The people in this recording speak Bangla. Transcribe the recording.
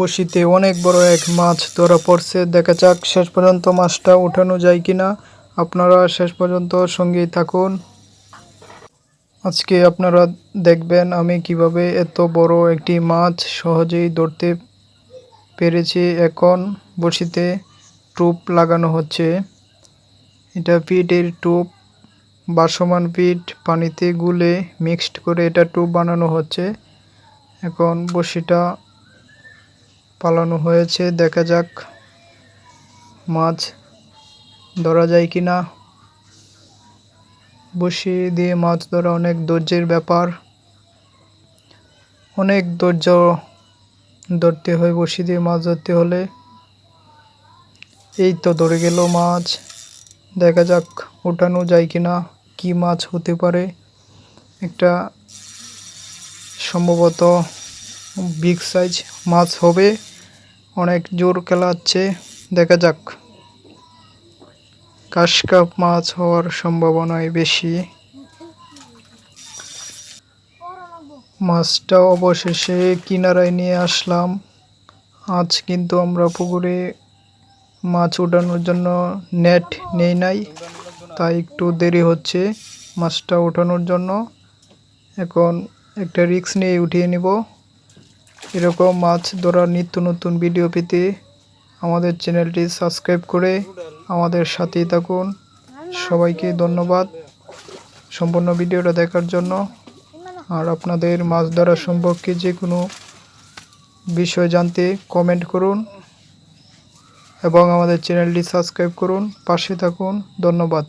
বসিতে অনেক বড় এক মাছ ধরা পড়ছে। দেখা যাক শেষ পর্যন্ত মাছটা উঠানো যায় কিনা। আপনারা শেষ পর্যন্ত সঙ্গেই থাকুন। আজকে আপনারা দেখবেন আমি কীভাবে এত বড় একটি মাছ সহজেই ধরতে পেরেছি। এখন বসিতে টোপ লাগানো হচ্ছে। এটা পিটের টুপ, বাসমান পিট পানিতে গুলে মিক্সড করে এটা টোপ বানানো হচ্ছে। এখন বসিটা পালানো হয়েছে, দেখা যাক মাছ ধরা যায় কি না বসি দিয়ে মাছ ধরা অনেক ধৈর্যের ব্যাপার। অনেক ধৈর্য ধরতে হয় বসি দিয়ে মাছ ধরতে হলে। এই তো ধরে গেল মাছ। দেখা যাক ওঠানো যায় কি না কী মাছ হতে পারে। একটা সম্ভবত বিগ সাইজ মাছ হবে। অনেক জোর খেলাচ্ছে। দেখা যাক। কাশকাপ মাছ হওয়ার সম্ভাবনাই বেশি। মাছটা অবশেষে কিনারায় নিয়ে আসলাম। আজ কিন্তু আমরা পুকুরে মাছ উঠানোর জন্য নেট নেই নাই, তাই একটু দেরি হচ্ছে মাছটা ওঠানোর জন্য। এখন একটা রিক্স নিয়ে উঠিয়ে নিব। এরকম মাছ ধরার নিত্য নতুন ভিডিও পেতে আমাদের চ্যানেলটি সাবস্ক্রাইব করে আমাদের সাথেই থাকুন। সবাইকে ধন্যবাদ সম্পূর্ণ ভিডিওটা দেখার জন্য। আর আপনাদের মাছ ধরা সম্পর্কে যে কোনো বিষয় জানতে কমেন্ট করুন এবং আমাদের চ্যানেলটি সাবস্ক্রাইব করুন। পাশে থাকুন। ধন্যবাদ।